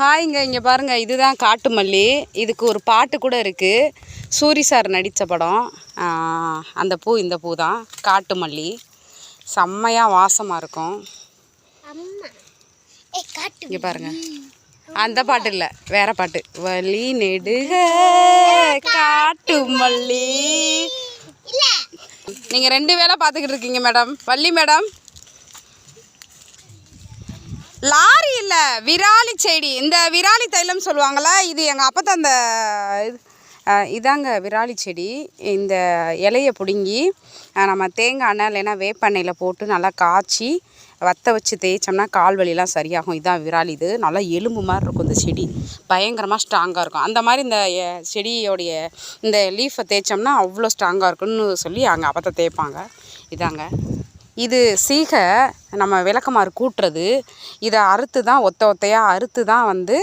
ஹாய்ங்க இங்கே பாருங்கள் இதுதான் காட்டு மல்லி இதுக்கு ஒரு பாட்டு கூட இருக்குது சூரி சார் நடித்த படம். அந்த பூ இந்த பூ தான் காட்டு மல்லி செம்மையாக வாசமாக இருக்கும் இங்கே பாருங்க. அந்த பாட்டு இல்லை வேற பாட்டு. வலி நெடுக காட்டு மல்லி நீங்கள் ரெண்டு வேலை பார்த்துக்கிட்டு இருக்கீங்க மேடம். வள்ளி மேடம். லாரி இல்லை விராலி செடி. இந்த விராலி தைலம் சொல்லுவாங்களா இது எங்கள் அப்பா அந்த இது இதாங்க விராலி செடி. இந்த இலையை பிடுங்கி நம்ம தேங்காய் எண்ணெய் இல்லைன்னா வேப்பெண்ணெயில் போட்டு நல்லா காய்ச்சி வத்த வச்சு தேய்ச்சோம்னா கால் வலிலாம் சரியாகும். இதான் விராலி இது. நல்லா எலும்பு மாதிரி இருக்கும் இந்த செடி. பயங்கரமாக ஸ்ட்ராங்காக இருக்கும். அந்த மாதிரி இந்த செடியோடைய இந்த லீஃபை தேய்ச்சோம்னா அவ்வளோ ஸ்ட்ராங்காக இருக்குன்னு சொல்லி அங்கே அப்பத்தை தேய்ப்பாங்க. இதாங்க. இது சீகை நம்ம விளக்கமாறு கூட்டுறது. இதை அறுத்து தான் ஒத்த ஒத்தையாக அறுத்து தான் வந்து